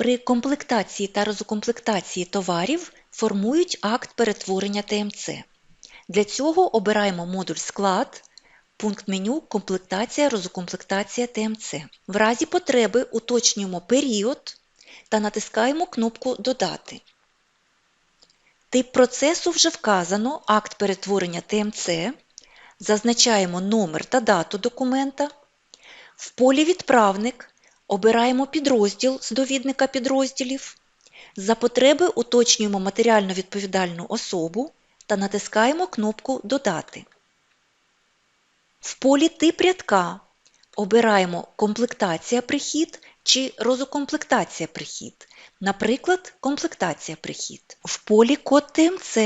При комплектації та розукомплектації товарів формують акт перетворення ТМЦ. Для цього обираємо модуль Склад, пункт меню Комплектація, розукомплектація ТМЦ. В разі потреби уточнюємо період та натискаємо кнопку Додати. Тип процесу вже вказано акт перетворення ТМЦ. Зазначаємо номер та дату документа. В полі Відправник обираємо підрозділ з довідника підрозділів. За потреби уточнюємо матеріально відповідальну особу та натискаємо кнопку Додати. В полі Тип рядка обираємо Комплектація прихід чи розукомплектація прихід, наприклад, комплектація прихід. В полі Код ТМЦ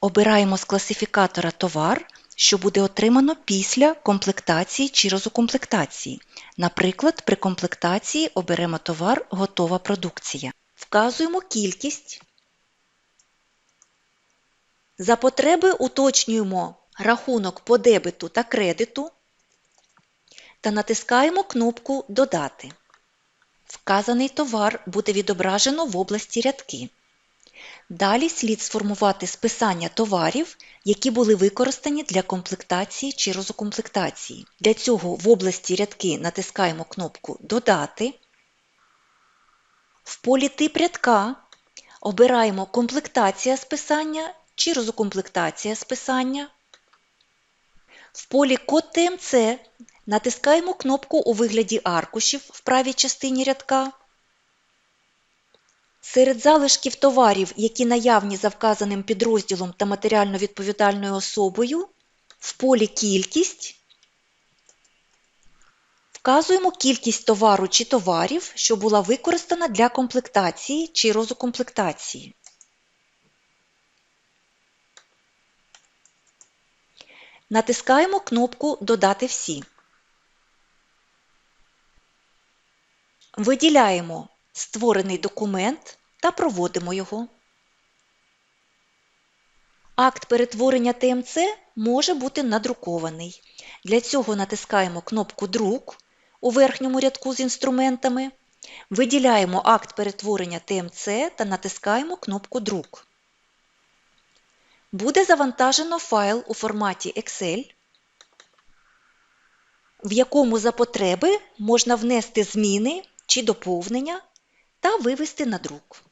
обираємо з класифікатора товар, що буде отримано після комплектації чи розукомплектації. Наприклад, при комплектації оберемо товар Готова продукція. Вказуємо кількість. За потреби уточнюємо рахунок по дебету та кредиту та натискаємо кнопку Додати. Вказаний товар буде відображено в області рядки. Далі слід сформувати списання товарів, які були використані для комплектації чи розукомплектації. Для цього в області рядки натискаємо кнопку Додати. В полі Тип рядка обираємо Комплектація списання чи розукомплектація списання. В полі Код ТМЦ натискаємо кнопку у вигляді аркушів в правій частині рядка. Серед залишків товарів, які наявні за вказаним підрозділом та матеріально відповідальною особою, в полі Кількість вказуємо кількість товару чи товарів, що була використана для комплектації чи розукомплектації. Натискаємо кнопку Додати всі. Виділяємо створений документ та проводимо його. Акт перетворення ТМЦ може бути надрукований. Для цього натискаємо кнопку Друк у верхньому рядку з інструментами, виділяємо акт перетворення ТМЦ та натискаємо кнопку Друк. Буде завантажено файл у форматі Excel, в якому за потреби можна внести зміни чи доповнення та вивести на друк.